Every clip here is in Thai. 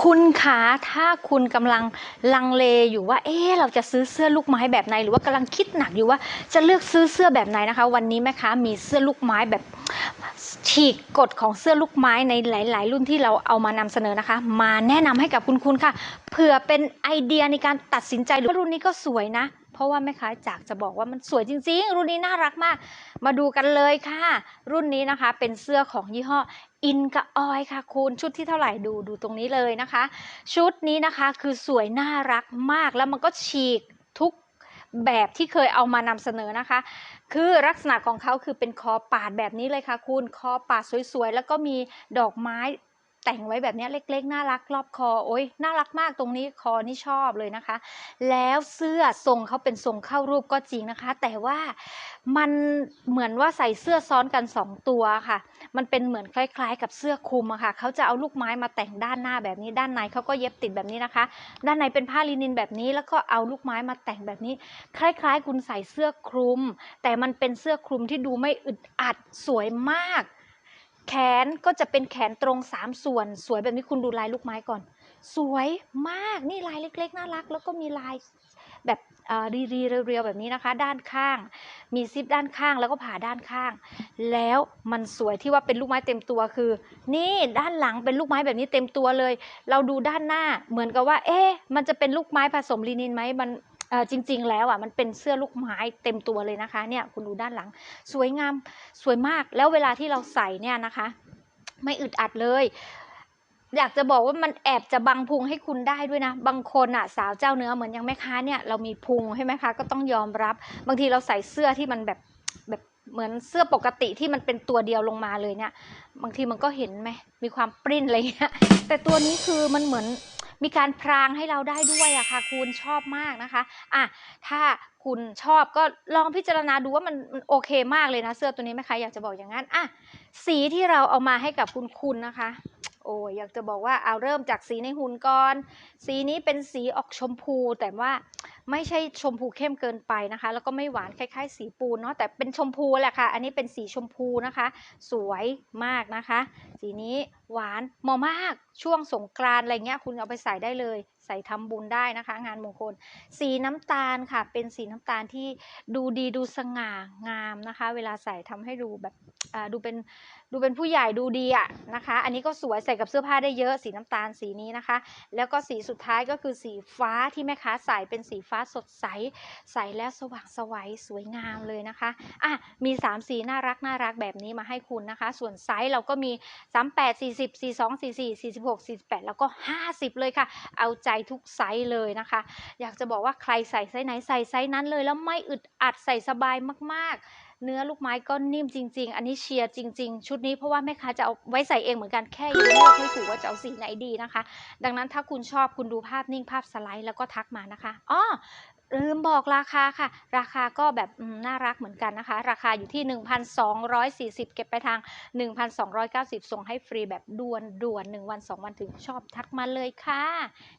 คุณคะถ้าคุณกำลังลังเลอยู่ว่า เอ๊เราจะซื้อเสื้อลูกไม้แบบไหน หรือว่ากำลังคิดหนักอยู่ว่าจะเลือกซื้อเสื้อแบบไหนนะคะ วันนี้แม่ค้ามีเสื้อลูกไม้แบบฉีกกฎของเสื้อลูกไม้ในหลาย ๆ รุ่นที่เราเอามานำเสนอนะคะ มาแนะนำให้กับคุณคุณค่ะเผื่อเป็นไอเดียในการตัดสินใจหรือรุ่นนี้ก็สวยนะ เพราะว่าแม่ค้าจากจะบอกว่ามันสวยจริง ๆ รุ่นนี้น่ารักมาก มาดูกันเลยค่ะ รุ่นนี้นะคะเป็นเสื้อของยี่ห้อ อินกับออยค่ะคุณชุดที่เท่าไหร่ดูดูตรงนี้เลยนะคะ ชุดนี้นะคะคือสวยน่ารักมากแล้วมันก็ฉีกทุกแบบที่เคยเอามานำเสนอนะคะ คือลักษณะของเขาคือเป็นคอปาดแบบนี้เลยค่ะคุณคอปาดสวยๆ แล้วก็มีดอกไม้ แต่งไว้แบบนี้เล็กๆ น่ารักรอบคอโอ้ยน่ารักมากตรงนี้คอนี่ชอบเลยนะคะ แล้วเสื้อทรงเขาเป็นทรงเข้ารูปก็จริงนะคะ แต่ว่ามันเหมือนว่าใส่เสื้อซ้อนกันสองตัวค่ะ มันเป็นเหมือนคล้ายๆ กับเสื้อคลุมอะค่ะเขาจะเอาลูกไม้มาแต่งด้านหน้าแบบนี้ ด้านในเขาก็เย็บติดแบบนี้นะคะ ด้านในเป็นผ้าลินินแบบนี้ แล้วก็เอาลูกไม้มาแต่งแบบนี้ คล้าย ๆ คุณใส่เสื้อคลุม แต่มันเป็นเสื้อคลุมที่ดูไม่อึดอัดสวยมาก แขนก็จะเป็นแขนตรงสามส่วน สวยแบบนี้คุณดูลายลูกไม้ก่อน สวยมากนี่ลายเล็ก ๆ น่ารัก แล้วก็มีลายแบบรีๆเรียวๆแบบนี้นะคะ ด้านข้าง มีซิปด้านข้างแล้วก็ผ่าด้านข้าง แล้วมันสวยที่ว่าเป็นลูกไม้เต็มตัวคือ นี่ด้านหลังเป็นลูกไม้แบบนี้เต็มตัวเลย เราดูด้านหน้าเหมือนกับว่า เอ๊ะมันจะเป็นลูกไม้ผสมลินินไหมมัน จริง ๆ แล้วอะมันเป็นเสื้อลูกไม้เต็มตัวเลยนะคะเนี่ยคุณดูด้านหลัง สวยงามสวยมากแล้วเวลาที่เราใส่เนี่ยนะคะ ไม่อึดอัดเลยอยากจะบอกว่ามันแอบจะบังพุงให้คุณได้ด้วยนะ บางคนอะสาวเจ้าเนื้อเหมือนอย่างแม่ค้าเนี่ยเรามีพุงใช่ไหมคะก็ต้องยอมรับ บางทีเราใส่เสื้อที่มันแบบแบบเหมือนเสื้อปกติที่มันเป็นตัวเดียวลงมาเลยเนี่ย บางทีมันก็เห็นไหมมีความปริ้นอะไรเงี้ยแต่ตัวนี้คือมันเหมือน มีการพรางให้เราได้ด้วยอะค่ะ คุณชอบมากนะคะอะถ้าคุณชอบก็ลองพิจารณาดูว่ามันมันโอเคมากเลยนะเสื้อตัวนี้ไหมคะอยากจะบอกอย่างนั้นอะสีที่เราเอามาให้กับคุณคุณนะคะ โอ้ยอยากจะบอกว่าเอาเริ่มจากสีในหุ่นก่อน สีนี้เป็นสีออกชมพู แต่ว่าไม่ใช่ชมพูเข้มเกินไปนะคะ แล้วก็ไม่หวานคล้าย ๆ สีปูนเนาะแต่เป็นชมพูแหละค่ะ อันนี้เป็นสีชมพูนะคะ สวยมากนะคะ สีนี้หวานเหมาะมากช่วงสงกรานอะไรเงี้ยคุณเอาไปใส่ได้เลย ใส่ทำบุญได้นะคะ งานมงคล สีน้ำตาลค่ะ เป็นสีน้ำตาลที่ดูดีดูสง่างามนะคะ เวลาใส่ทำให้ดูแบบอ่าดูเป็นดูเป็นผู้ใหญ่ดูดีอะนะคะ อันนี้ก็สวยใส่กับเสื้อผ้าได้เยอะสีน้ำตาลสีนี้นะคะ แล้วก็สีสุดท้ายก็คือสีฟ้าที่แม่ค้าใส่เป็นสีฟ้าสดใสใส่แล้วสว่างไสวัยสวยงามเลยนะคะอะมี3สีน่ารักน่ารักแบบนี้มาให้คุณนะคะ ส่วนไซส์เราก็มี 38 40 42 44 46 48 แล้วก็ 50 เลยค่ะ เอาใจทุกไซส์เลยนะคะ อยากจะบอกว่าใครใส่ไซส์ไหนใส่ไซส์นั้นเลย แล้วไม่อึดอัดใส่สบายมากๆ เนื้อลูกไม้ก็นิ่มจริง ๆ อันนี้เชียร์จริง ๆ ชุดนี้เพราะว่าแม่ค้าจะเอาไว้ใส่เองเหมือนกันแค่ยังเลือกไม่ถูกว่าจะเอาสีไหนดีนะคะ ดังนั้นถ้าคุณชอบคุณดูภาพนิ่งภาพสไลด์แล้วก็ทักมานะคะอ๋อ ลืมบอกราคาค่ะ ราคาก็แบบน่ารักเหมือนกันนะคะ ราคาอยู่ที่ 1,240 เก็บไปทาง 1,290 ส่งให้ฟรีแบบด่วนด่วน1วัน 2 วันถึงชอบทักมาเลยค่ะ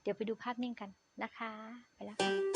เดี๋ยวไปดูภาพนิ่งกันนะคะ ไปแล้วค่ะ